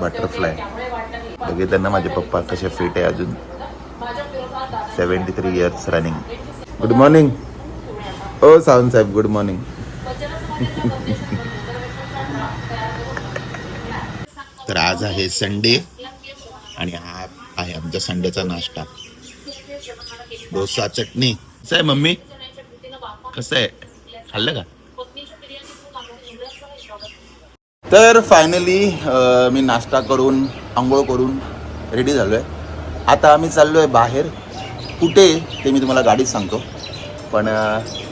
Butterfly बघितलं ना माझे पप्पा कसे फिट आहे अजून. Seventy three years running good morning ओ सावंत साहेब गुड मॉर्निंग तर आज आहे संडे आणि हा आहे आमच्या संडेचा नाश्ता. डोसा चटणी. कसं आहे मम्मी? कसं आहे? खाल्लं का? तर फायनली मी नाश्ता करून आंघोळ करून रेडी झालो आहे आता आम्ही चाललो आहे बाहेर. कुठे ते मी तुम्हाला गाडीत सांगतो. पण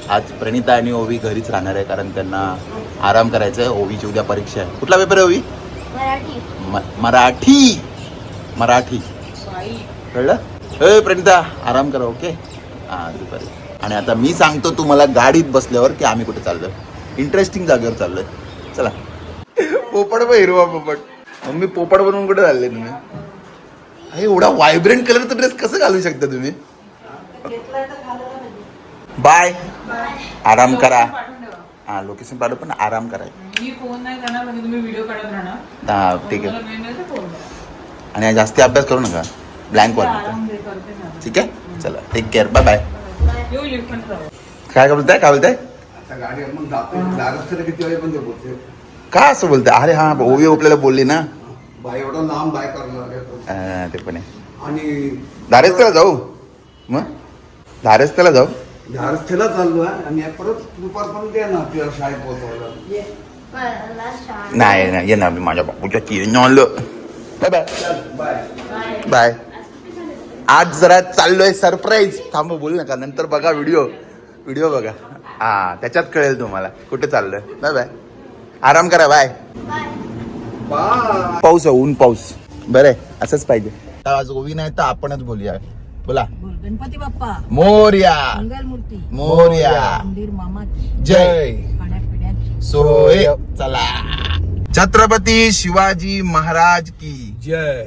आज प्रणिता आणि ओवी घरीच राहणार आहे कारण त्यांना आराम करायचा आहे ओवीची उद्या परीक्षा आहे. कुठला पेपर आहे ओवी? मराठी. म- मराठी. मराठी. कळलं? ए प्रणिता आराम करा ओके हां दुपारी. आणि आता मी सांगतो तुम्हाला गाडीत बसल्यावर की आम्ही कुठे चाललोय. इंटरेस्टिंग जागेवर चाललोय. चला. पोपट बघ हिरवा पोपट. मग मी पोपट बनवून कुठे चालले तुम्ही? अरे एवढा व्हायब्रंट कलरचा ड्रेस कसं घालू शकता तुम्ही? बाय आराम करा. हा लोकेशन पाठव पण आराम करा. मी फोन नाही करणार म्हणजे तुम्ही व्हिडिओ काढत राहणार. हा ठीक आहे. तर. आणि जास्ती अभ्यास करू नका. ब्लँक वर. ठीक आहे? चला टेक केअर बाय बाय काय बोलताय? काय बोलताय? बोलते का असं बोलताय? अरे हा ओवी आपल्याला बोलली ना. बाय एवढा लांब बाय करणार आहे तो. हा, ते पण आहे. आणि धारेस्ताला जाऊ. मग? धारेस्ताला जाऊ. दारस्थेला चाललो आहे आणि परत दुपारपर्यंत येणार तुझ्या शाळेत पोहोचवायला. नाही नाही ये ना मी माझ्या बापूच्या किरण आलो बाय बाय बाय बाय आज जरा चाललोय सरप्राईज थांब बोलू नका नंतर बघा व्हिडिओ व्हिडिओ बघा. हा त्याच्यात कळेल तुम्हाला. कुठे चाललोय. बाय बाय आराम करा बाय बाय पाऊस आहे ऊन पाऊस. बरं आहे असंच पाहिजे. तर आज गोवी नाही तर आपणच बोलूया. बोला. गणपती बाप्पा. मोर्या. मंगल मूर्ती मोर्या. मंदिर मामा जय. सोय. चला. छत्रपती शिवाजी महाराज की जय.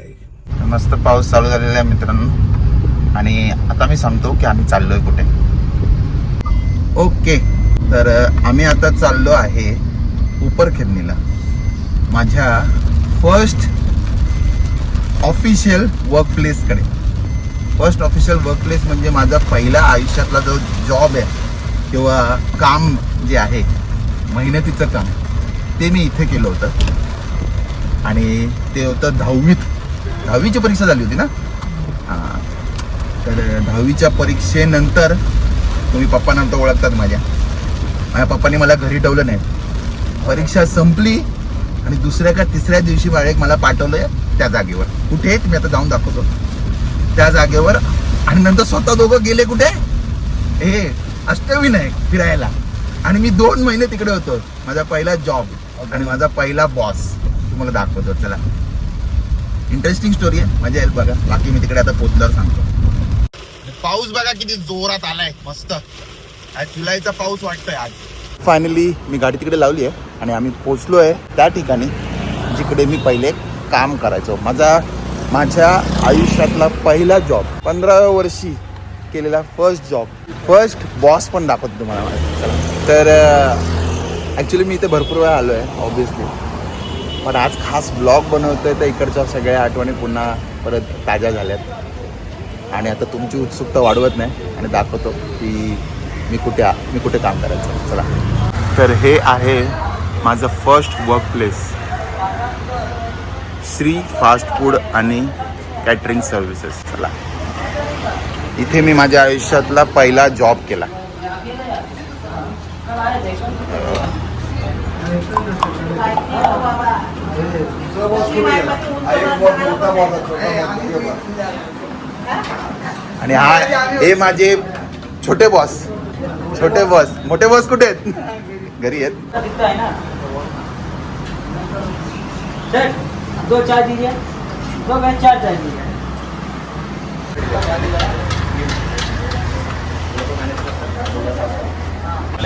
मस्त पाऊस चालू झालेला आहे मित्रांनो. आणि आता मी सांगतो की आम्ही चाललोय कुठे. ओके. तर आम्ही आता चाललो आहे उपरखेरणीला माझ्या फर्स्ट ऑफिशियल वर्क प्लेसकडे फर्स्ट ऑफिशियल वर्क प्लेस म्हणजे माझा पहिला आयुष्यातला जो जॉब आहे किंवा काम जे आहे मेहनतीचं काम ते मी इथे केलं होतं. आणि ते होतं दहावीत. दहावीची परीक्षा झाली होती ना? हां. तर दहावीच्या परीक्षेनंतर तुम्ही पप्पांना तर ओळखतात माझ्या. माझ्या पप्पांनी मला घरी ठेवलं नाही. परीक्षा संपली आणि दुसऱ्या का तिसऱ्या दिवशी बाळेक मला पाठवलं त्या जागेवर. कुठे मी आता जाऊन दाखवतो. त्या जागेवर. आणि नंतर स्वतः दोघं गेले कुठे? हे अष्टविनायक फिरायला. आणि मी दोन महिने तिकडे होतो. माझा पहिला जॉब आणि माझा पहिला बॉस तुम्हाला दाखवतो. चला. इंटरेस्टिंग स्टोरी आहे. मजा येईल बघा. बाकी मी तिकडे आता पोचल्यावर सांगतो. पाऊस बघा किती जोरात आलाय. मस्त. आज जुलैचा पाऊस वाटतोय आज. फायनली मी गाडी तिकडे लावली आहे. आणि आम्ही पोचलो आहे त्या ठिकाणी जिकडे मी पहिले काम करायचो. माझा माझ्या आयुष्यातला पहिला जॉब पंधरा वर्षी केलेला फर्स्ट जॉब फर्स्ट बॉस पण दाखवतो तुम्हाला. चला. तर ॲक्च्युली मी इथे भरपूर वेळा आलो आहे ऑब्विसली पण आज खास ब्लॉग बनवतो आहे तर इकडच्या सगळ्या आठवणी पुन्हा परत ताज्या झाल्यात. आणि आता तुमची उत्सुकता वाढवत नाही आणि दाखवतो की मी कुठे मी कुठे काम करायचं. चला. तर हे आहे माझं first work place Shri fast food आणि कॅटरिंग सर्व्हिसेस चला. इथे मी माझ्या आयुष्यातला पहिला जॉब केला. आणि हा हे माझे छोटे बॉस छोटे बॉस मोठे बॉस कुठे आहेत? घरी आहेत. सर दो चाय दीजिए। दो मैं चार चाय दीजिए।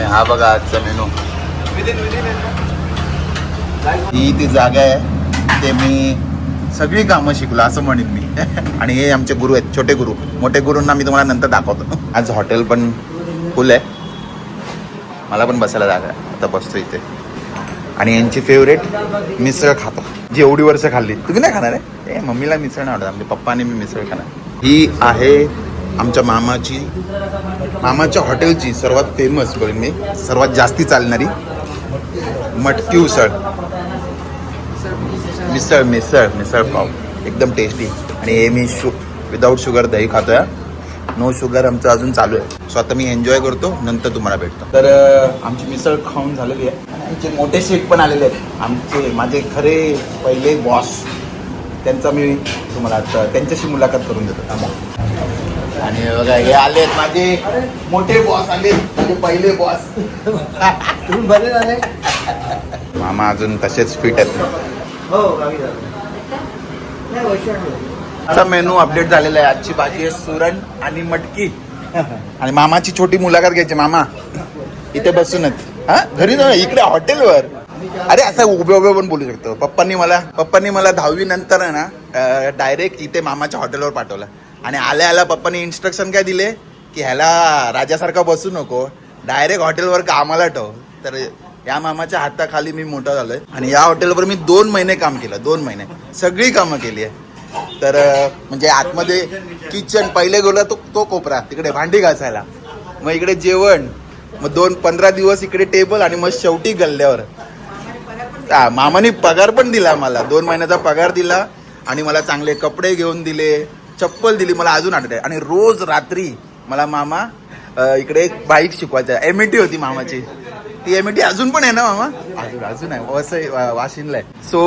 हा बघा आजचा मेनू. ही ती जागा आहे ते मी सगळी कामं शिकलो असं म्हणेन मी. आणि हे आमचे गुरु आहेत छोटे गुरु. मोठे गुरूंना मी तुम्हाला नंतर दाखवतो. आज हॉटेल पण फुल आहे. मला पण बसायला जागा आहे. आता बसतो इथे. आणि यांची फेवरेट मिसळ खातो. जी एवढी वर्ष खाल्ली. तुम्ही नाही खाणार आहे? ए मम्मीला मिसळ नाही आवडत. आमच्या पप्पाने मी मिसळ खाणार. ही आहे आमच्या मामाची मामाच्या हॉटेलची सर्वात फेमस बोलेन मी. सर्वात जास्ती चालणारी मटकी उसळ. मिसळ मिसळ मिसळ पाव. एकदम टेस्टी आणि हे मी शु विदाऊट शुगर दही खातोय नो शुगर आमचं अजून चालू आहे. सो आता मी एन्जॉय करतो नंतर तुम्हाला भेटतो. तर आमची मिसळ खाऊन झालेली आहे. आणि आमचे मोठे शेठ पण आलेले आहेत. आमचे माझे खरे पहिले बॉस त्यांचा मी तुम्हाला आता त्यांच्याशी मुलाखत करून देतो. आणि बघा हे आले माझे मोठे बॉस आले माझे पहिले बॉस तुम्ही बरे झाले? मामा अजून तसेच फिट आहेत. हो आजचा मेनू अपडेट झालेला आहे. आजची भाजी आहे सुरण आणि मटकी. आणि मामाची छोटी मुलाखत घ्यायची मामा. इथे बसूनच. हा? घरी ना इकडे हॉटेलवर. अरे असं उभे उभे पण बोलू शकतो. पप्पांनी मला पप्पांनी मला दहावी नंतर आहे ना डायरेक्ट इथे मामाच्या हॉटेलवर पाठवलं. आणि आल्या आल्या पप्पांनी इन्स्ट्रक्शन काय दिले? की ह्याला राजासारखा बसू नको. डायरेक्ट हॉटेलवर कामाला ठेव. तर या मामाच्या हाताखाली मी मोठा झालोय. आणि या हॉटेलवर मी दोन महिने काम केलं. दोन महिने. सगळी कामं केली आहे. तर म्हणजे आतमध्ये किचन पहिले गेलो तो तो कोपरा तिकडे भांडी घासायला. मग इकडे जेवण मग दोन पंधरा दिवस इकडे टेबल आणि मग शेवटी गल्ल्यावर. हा, मामाने पगार पण दिला मला दोन महिन्याचा पगार दिला आणि मला चांगले कपडे घेऊन दिले चप्पल दिली मला अजून आठवते आणि रोज रात्री मला मामा इकडे एक बाईक शिकवायचा. एम टी होती मामाची. ती एम अजून पण आहे ना मामा? अजून अजून आहे. असं वाशिनला आहे. सो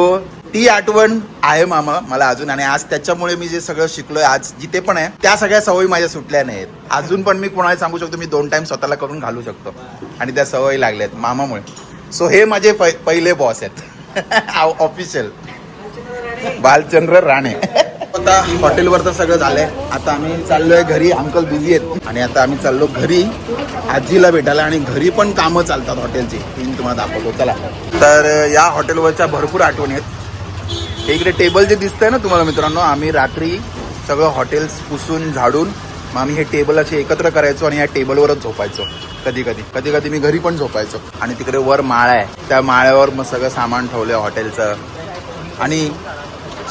ती आठवण आहे मामा मला अजून. आणि आज त्याच्यामुळे मी जे सगळं शिकलोय आज जिथे पण आहे त्या सगळ्या सवयी माझ्या सुटल्या नाहीत अजून पण मी कोणाला सांगू शकतो मी दोन टाइम स्वतःला करून घालू शकतो. आणि त्या सवयी लागल्या आहेत मामामुळे. सो हे माझे पहिले बॉस आहेत. ऑफिशियल बालचंद्र राणे. आता हॉटेलवर तर सगळं झालंय. आता आम्ही चाललोय घरी अंकल बिझी आहेत. आणि आता आम्ही चाललो घरी आजीला भेटायला. आणि घरी पण कामं चालतात हॉटेलची मी तुम्हाला दाखवतो. चला. तर या हॉटेलवरच्या भरपूर आठवणी आहेत. इकडे टेबल जे दिसतंय ना तुम्हाला मित्रांनो आम्ही रात्री सगळं हॉटेल्स पुसून झाडून मग आम्ही हे टेबल असे एकत्र करायचो आणि या टेबलवरच झोपायचो. कधी कधी कधी कधी मी घरी पण झोपायचो. आणि तिकडे वर माळा आहे. त्या माळ्यावर मग सगळं सामान ठेवलंय हॉटेलचं. आणि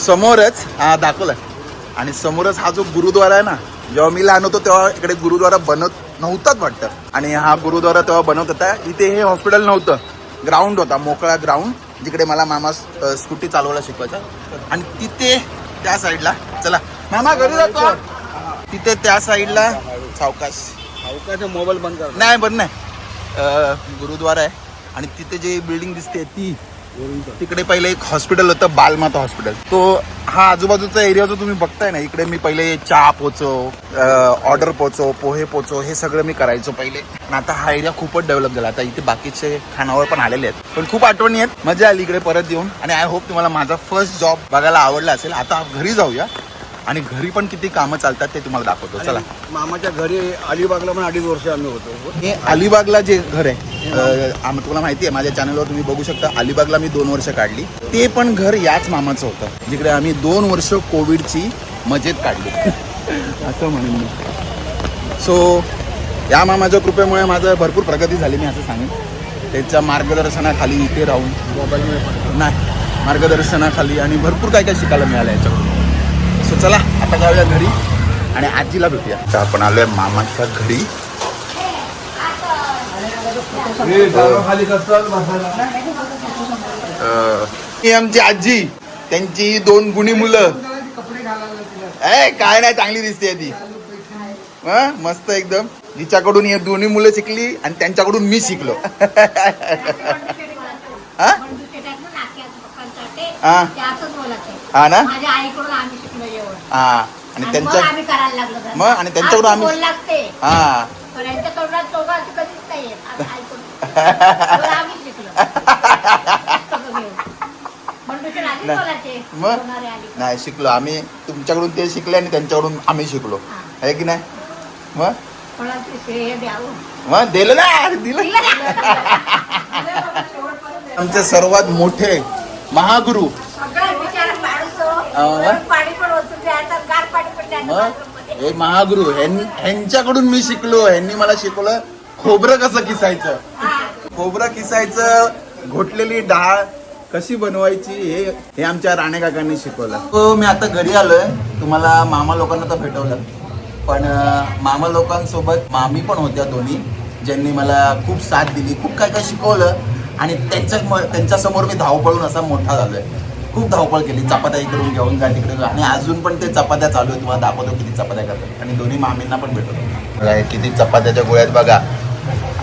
समोरच हा दाखवलं आणि समोरच हा जो गुरुद्वारा आहे ना जेव्हा मी लहान होतो तेव्हा इकडे गुरुद्वारा बनत नव्हताच वाटतं. आणि हा गुरुद्वारा तेव्हा बनवत होता. इथे हे हॉस्पिटल नव्हतं. ग्राउंड होता मोकळा ग्राउंड. जिकडे मला मामा स्कूटी चालवायला शिकवायचा. आणि तिथे त्या साईडला चला. मामा घरी जातो तिथे त्या साईडला सावकाश. मोबाईल बंद कर नाही बरं नाही. गुरुद्वारा आहे. आणि तिथे जे बिल्डिंग दिसते ती तिकडे पहिले एक हॉस्पिटल होतं बालमाता हॉस्पिटल. तो हा आजूबाजूचा एरिया जो तुम्ही बघताय ना इकडे मी पहिले चहा पोचो ऑर्डर पोचो पोहे पोचो हे सगळं मी करायचो पहिले. आणि आता हा एरिया खूपच डेव्हलप झाला. आता इथे बाकीचे खानावर पण आलेले आहेत. पण खूप आठवणी आहेत. मजा आली इकडे परत येऊन. आणि आय होप तुम्हाला माझा फर्स्ट जॉब बघायला आवडला असेल. आता घरी जाऊया. आणि घरी पण किती कामं चालतात ते तुम्हाला दाखवतो. चला. मामाच्या घरी अलिबागला पण अडीच वर्ष आम्ही होतो. हे अलिबागला जे घर आहे अं, आम- तुला माहिती आहे माझ्या चॅनलवर तुम्ही बघू शकता अलिबागला मी दोन वर्ष काढली. ते पण घर याच मामाचं होतं जिकडे आम्ही दोन वर्ष कोविडची मजेत काढली. असं म्हणून मी. सो या मामाच्या कृपेमुळे माझं भरपूर प्रगती झाली मी असं सांगेन. त्यांच्या मार्गदर्शनाखाली इथे राहून. नाही मार्गदर्शनाखाली आणि भरपूर काय काय शिकायला मिळालं याच्याकडून सो चला आता जाऊया घरी आणि आजीला भेटूया तर आपण आलोय मामाच्या घरी खाली कसं अं, ही आमची आजी त्यांची दोन गुणी मुलं ए काय नाही चांगली दिसते ती हं? मस्त एकदम जिच्याकडून ही दोन्ही मुलं शिकली आणि त्यांच्याकडून मी शिकलो हा? हा. हा ना हा आणि आणि मग त्यांच्या आम्ही करायला लागलो जरा. मग आणि त्यांच्याकडून आम्ही- बोल लागते हा पण यांच्या तोंडात तोंडात कधीच नाही येत. आम्ही ऐकून. एवढं आम्ही शिकलो सगळं घेऊन. बंडूचे आधी नाही. बोलायचे. मग बोलणारे आली. नाही शिकलो आम्ही तुमच्याकडून ते शिकले आणि त्यांच्याकडून आम्ही शिकलो हा. आहे की नाही मग कोणाचे श्रेय द्यावं. मग दिलं ना दिलं आमचे सर्वात मोठे महागुरु सगळं बिचारा. हा पण ओतून द्यायचं, गार पाणी पण द्यायचं मग. हे महागुरु ह्यां- ह्यांच्याकडून मी शिकलो. ह्यांनी मला शिकवलं खोबरं कसं किसायचं. खोबरं किसायचं घोटलेली डाळ कशी बनवायची हे हे आमच्या राणे काकांनी शिकवलं. हो मी आता घरी आलोय. तुम्हाला मामा लोकांना तर भेटवलं. पण मामा लोकांसोबत मामी पण होत्या दोन्ही ज्यांनी मला खूप साथ दिली खूप काय काय शिकवलं. आणि त्यांच्या त्यांच्यासमोर मी धावपळून असा मोठा झालोय. खूप धावपळ केली. चपात्या इकडून घेऊन जा तिकडे. आणि अजून पण ते चपात्या चालू आहे तुम्हाला दाखवतो किती चपात्या करतात. आणि दोन्ही मामींना पण हे किती चपात्याच्या गोळ्यात बघा.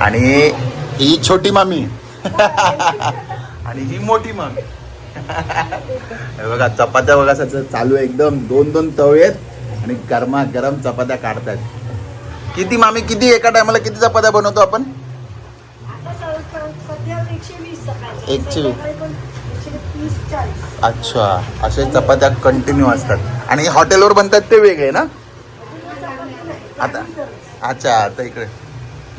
आणि ही छोटी मामी. आणि ही मोठी मामी. बघा चपात्या बघा सगळं चालू आहे एकदम. दोन दोन तवे आहेत आणि गरमा गरम चपात्या काढतात किती मामी किती एका टायमाला किती चपात्या बनवतो आपण? एकशे वीस. अच्छा असे चपात्या कंटिन्यू असतात. आणि हॉटेलवर बनतात ते वेगळे ना? आता अच्छा आता इकडे.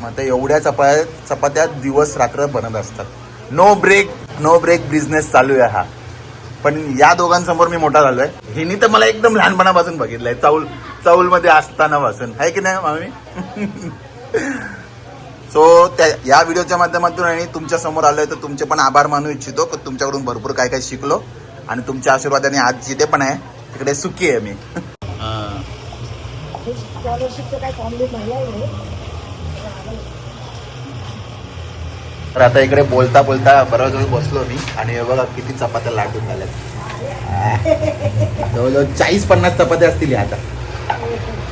मग आता एवढ्या चपात्या चपात्या दिवस रात्र बनत असतात. No break no break business चालू आहे हा. पण या दोघांसमोर मी मोठा झालोय. हिनी तर मला एकदम लहानपणापासून बघितलंय. चौल चौलमध्ये असताना पासून. आहे की नाही मामी? सो त्या या व्हिडिओच्या माध्यमातून आणि तुमच्यासमोर आलोय तर तुमचे पण आभार मानू इच्छितो. तुमच्याकडून भरपूर काय काय शिकलो. आणि तुमच्या आशीर्वादाने आज जिथे पण आहे तिकडे सुखी आहे मी. तर आता इकडे बोलता बोलता बरोबर वेळ बसलो मी. आणि हे बघा किती चपात्या लाटून झाल्यात. जवळजवळ चाळीस पन्नास चपात्या असतील आता.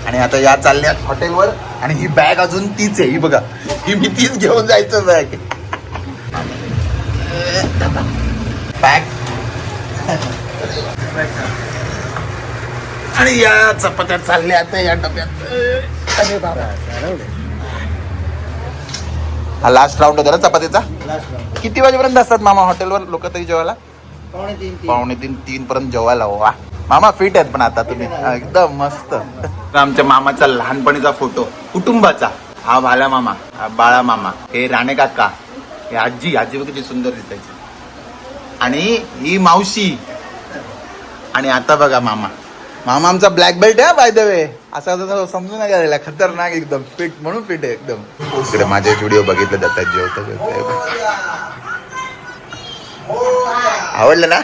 आणि आता या चालल्यात हॉटेलवर आणि ही बॅग अजून तीच आहे. ही बघा. ही मी तीच घेऊन जायचं बॅग. बॅग. आणि या चपात्या चालल्या आता या डब्यात. अरे बाबा. हा लास्ट राऊंड होता ना चपातीचा? किती वाजेपर्यंत असतात मामा हॉटेलवर? लोक तरी जेवायला? पावणे तीन तीन पर्यंत जेवायला. वा. मामा फिट आहेत पण आता तुम्ही. एकदम मस्त. आमच्या मामाचा लहानपणीचा फोटो कुटुंबाचा. हा भाला मामा हा बाळा मामा हे राणे काका हे आजी आजी बघ किती सुंदर दिसायची. आणि ही मावशी. आणि आता बघा मामा. मामा आमचा ब्लॅक बेल्ट आहे बाय द वे असा तसा समजून नाही गेलेला खतरनाक एकदम. फिट म्हणून फिट आहे एकदम. इकडे माझे व्हिडिओ बघितले जातात जेवता जेवता आवडलं ना?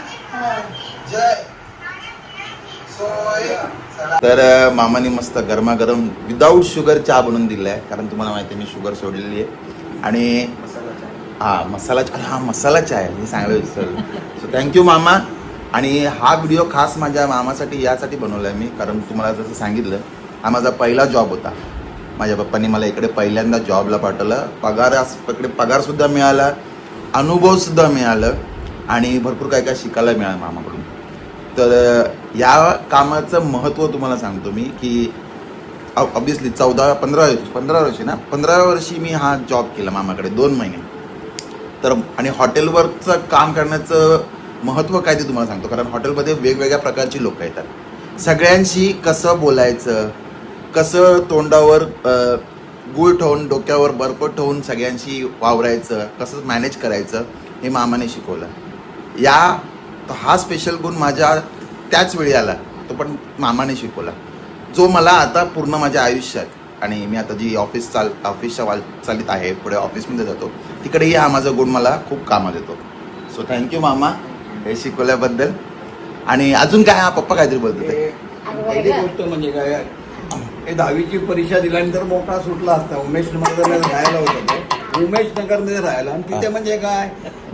तर मामाने मस्त गरमागरम विदाऊट शुगर चहा बनवून दिलाय. कारण तुम्हाला माहिती आहे मी शुगर सोडलेली आहे. आणि हा मसाला चहा. हा मसाला चहा आहे. मी सांगायला विसरलो. सो थँक्यू मामा. आणि हा व्हिडिओ खास माझ्या मामासाठी यासाठी बनवला आहे मी. कारण तुम्हाला जसं सांगितलं हा माझा पहिला जॉब होता. माझ्या पप्पांनी मला इकडे पहिल्यांदा जॉबला पाठवलं. पगार इकडे पगारसुद्धा मिळाला. अनुभवसुद्धा मिळालं. आणि भरपूर काय काय शिकायला मिळालं मामाकडून. तर या कामाचं महत्त्व तुम्हाला सांगतो मी की ऑब्विसली चौदा पंधरा पंधरा वर्षी ना पंधरा वर्षी मी हा जॉब केला मामाकडे दोन महिने. तर आणि हॉटेलवरचं काम करण्याचं महत्त्व काय ते तुम्हाला सांगतो कारण हॉटेलमध्ये वेगवेगळ्या प्रकारची लोकं येतात. सगळ्यांशी कसं बोलायचं कसं तोंडावर गुळ ठेवून डोक्यावर बर्फ ठेवून सगळ्यांशी वावरायचं कसं मॅनेज करायचं हे मामाने शिकवलं. या तर हा स्पेशल गुण माझ्या त्याच वेळी आला. तो पण मामाने शिकवला. जो मला आता पूर्ण माझ्या आयुष्यात आणि मी आता जी ऑफिस चाल ऑफिसच्या वाल चालीत आहे पुढे ऑफिसमध्ये जातो तिकडेही हा माझा गुण मला खूप कामात येतो. सो थँक्यू मामा हे शिकवल्याबद्दल. आणि अजून काय? हा पप्पा काहीतरी बोलतो ते पहिली गोष्ट म्हणजे काय? हे दहावीची परीक्षा दिल्यानंतर मोठा सुटला असता. उमेश मला जायला होतं. उमेश नगरमध्ये राहायला आणि तिथे म्हणजे काय?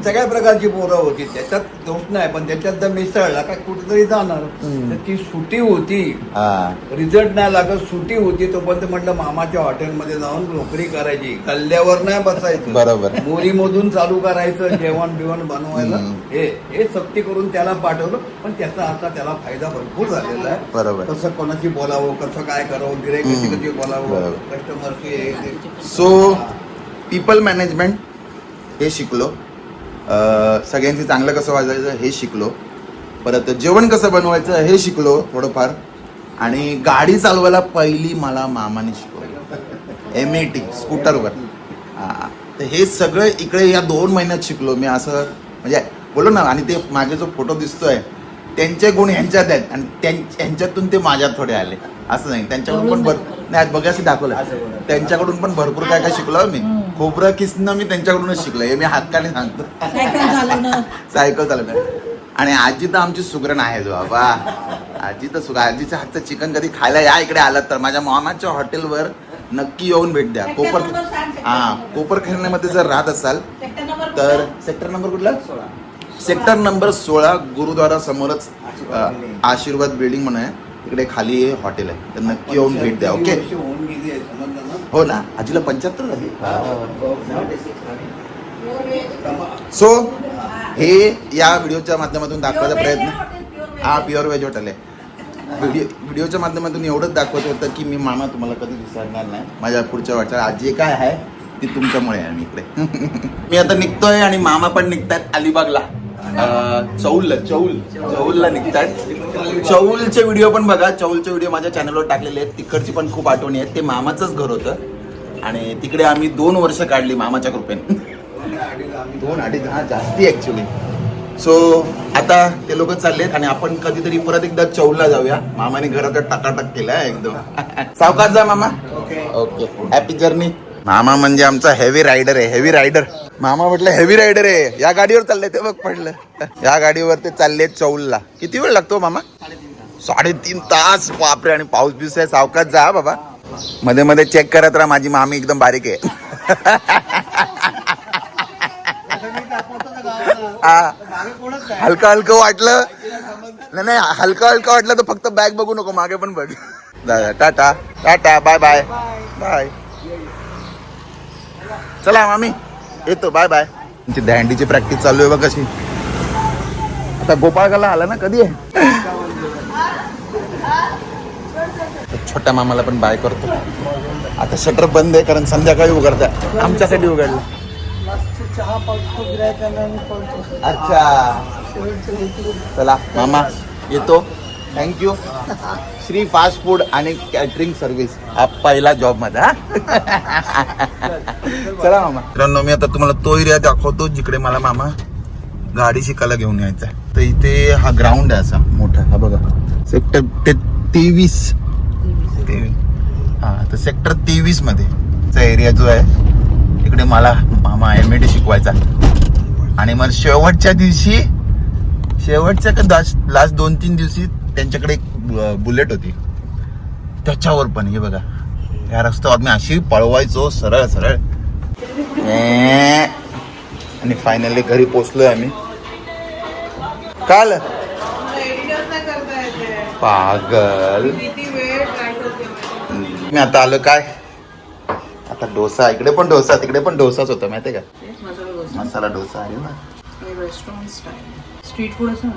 सगळ्या प्रकारची पोरं होती. त्याच्यात दोष नाही पण त्याच्यात जर मिसळला काय कुठेतरी जाणार. तर ती सुटी होती. रिझल्ट नाही लागत सुटी होती. तोपर्यंत म्हटलं मामाच्या हॉटेलमध्ये जाऊन नोकरी करायची. कल्ल्यावर नाही बसायचं. बरोबर. मोरीमधून चालू करायचं जेवण बिवण बनवायला. हे हे सक्ती करून त्याला पाठवलं. पण त्याचा आता त्याला फायदा भरपूर झालेला आहे. बरोबर. कसं कोणाशी बोलावं कसं काय करावं गिराईक कशी. कशी बोलावं. कस्टमरशी ते. सो पीपल मॅनेजमेंट हे शिकलो. अं, सगळ्यांची चांगलं कसं वाजायचं हे शिकलो. परत जेवण कसं बनवायचं हे शिकलो थोडंफार. आणि गाडी चालवायला पहिली मला मामाने शिकवलं. एम ए टी स्कूटरवर. हा. तर हे सगळं इकडे या दोन महिन्यात शिकलो मी. असं म्हणजे बोलो ना आणि ते मागे जो फोटो दिसतोय त्यांचे गुण ह्यांच्यात आहेत आणि त्यां- ह्यांच्यातून ते माझ्यात थोडे आले. असं नाही त्यांच्याकडून पण भर नाही आज बघाशी दाखवलं. त्यांच्याकडून पण भरपूर काय काय शिकलो मी खोबरं किसणं मी त्यांच्याकडूनच शिकलो. हे मी हक्काने सांगतो. सायकल चालवणं सायकल चालवणं आणि आजी तर आमची सुगरण आहे जो बाबा. आजी तर सुग आजीच्या हातचं चिकन कधी खायला या इकडे आलात तर. माझ्या मामाच्या हॉटेलवर नक्की येऊन भेट द्या. कोपर हा कोपर खेळण्यामध्ये जर राहत असाल तर सेक्टर नंबर कुठला? सेक्टर नंबर सोळा गुरुद्वारा समोरच आशीर्वाद बिल्डिंग म्हणून आहे. तिकडे खाली हे हॉटेल आहे. तर नक्की येऊन भेट द्या ओके? हो ना? आजीला पंच्याहत्तर झाली. सो हे या व्हिडिओच्या माध्यमातून दाखवायचा प्रयत्न हा प्युअर व्हेज हॉटेल आहे. व्हिडिओ व्हिडिओच्या माध्यमातून एवढंच दाखवत होतं की मी मामा तुम्हाला कधी विसरणार नाही. माझ्या पुढच्या वाटच्या आज जे काय आहे ते तुमच्यामुळे आहे मी इकडे. मी आता निघतोय आणि मामा पण निघतायत अलिबागला. चौलला चौल चौलला निघतायत. चौलचे व्हिडिओ पण बघा. चौलचे व्हिडिओ माझ्या चॅनलवर टाकलेले आहेत. तिकडची पण खूप आठवणी आहेत. ते मामाचंच घर होतं. आणि तिकडे आम्ही दोन वर्ष काढली मामाच्या कृपेने. दोन अडीच हा जास्ती ऍक्च्युली सो आता ते लोक चाललेत आणि आपण कधीतरी परत एकदा चौलला जाऊया. मामाने घरात टाकाटाक केला एकदम. सावकाश जा मामा. ओके हॅपी जर्नी मामा म्हणजे आमचा हेवी रायडर आहे हेवी रायडर मामा म्हटलं हेवी रायडर आहे. या गाडीवर चालले ते बघ पडलं या गाडीवर ते चालले चौलला. किती वेळ लागतो हो मामा? साडेतीन तास. बापरे आणि पाऊस बिऊस आहे सावकाश जा बाबा. मध्ये मध्ये चेक करत राहा माझी मामी एकदम बारीक आहे. हा. हलकं हलकं वाटलं. नाही नाही हलकं हलकं वाटलं तर फक्त बॅग बघू नको मागे पण बघ. दादा टाटा टाटा बाय बाय बाय चला मामी येतो बाय बाय तुमची दँडीची प्रॅक्टिस चालू आहे बघ कशी. आता गोपाळकाला आला ना कधी आहे? छोट्या मामाला पण बाय करतो. आता शटर बंद आहे कारण संध्याकाळी उघडता. आमच्यासाठी उघडलं. अच्छा. चला मामा येतो. Thank you Shri fast food आणि कॅटरिंग सर्व्हिस हा पहिला जॉब माझा चला मामा. मित्रांनो मी आता तुम्हाला तो एरिया दाखवतो जिकडे मला मामा गाडी शिकायला घेऊन यायचा आहे. तर इथे हा ग्राउंड आहे असा मोठा हा बघा. सेक्टर ते तेवीस. तेवीस. हा तर सेक्टर तेवीसमध्ये चा एरिया जो आहे तिकडे मला मामा एम ए शिकवायचा आणि मग शेवटच्या दिवशी शेवटच्या का लास्ट दोन तीन दिवशी त्यांच्याकडे एक बुलेट होती. त्याच्यावर पण हे बघा. या रस्त्यावर मी अशी पळवायचो सरळ सरळ. आणि फायनली घरी पोचलोय आम्ही. काल? पागल. मी आता आलो काय? आता डोसा इकडे पण डोसा तिकडे पण डोसाच होता माहितीये का? मसाला डोसा आहे ना. स्ट्रीट फूड असं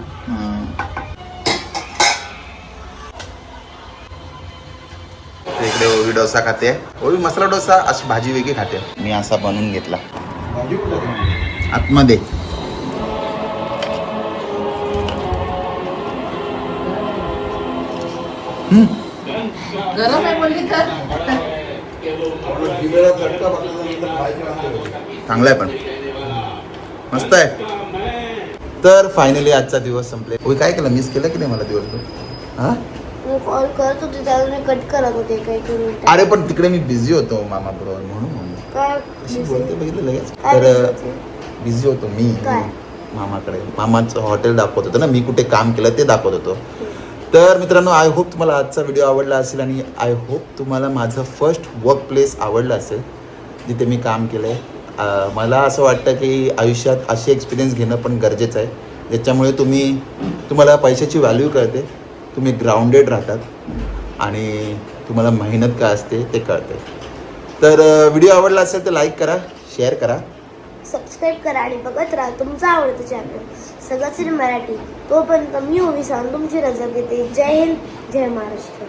इकडे ओवी डोसा खाते. ओवी मसाला डोसा अशी भाजी वेगळी खाते. मी असा बनवून घेतला. आतमध्ये. वाटते. चांगला आहे पण. मस्त आहे. तर फायनली आजचा दिवस संपले. ओवी काय केलं? मिस केलं की नाही मला दिवसभर? हा? मी कॉल करत होते त्याला मी कट करत होते काही अरे पण तिकडे मी बिझी होतो मामा बरोबर म्हणून काय बोलते बघितलं लगेच. काय तर busy होते? बिझी होतो मी काय? मामाकडे. मामाचं हॉटेल दाखवत होतं ना मी कुठे काम केलं ते दाखवत होतो. तर मित्रांनो आय होप तुम्हाला आजचा व्हिडिओ आवडला असेल आणि आय होप तुम्हाला माझं फर्स्ट वर्क प्लेस आवडलं असेल जिथे मी काम केलं आहे मला असं वाटतं की आयुष्यात असे एक्सपिरियन्स घेणं पण गरजेचं आहे ज्याच्यामुळे तुम्ही तुम्हाला पैशाची व्हॅल्यू कळते. तुम्ही ग्राउंडेड राहतात आणि तुम्हाला मेहनत काय असते ते कळते तर व्हिडिओ आवडला असेल तर लाईक करा शेअर करा. सबस्क्राईब करा आणि बघत राहा तुमचं आवडतं चॅनल सगळं मराठी. तोपर्यंत मी ओवी सांग तुमची रजा घेते. जय हिंद जय महाराष्ट्र.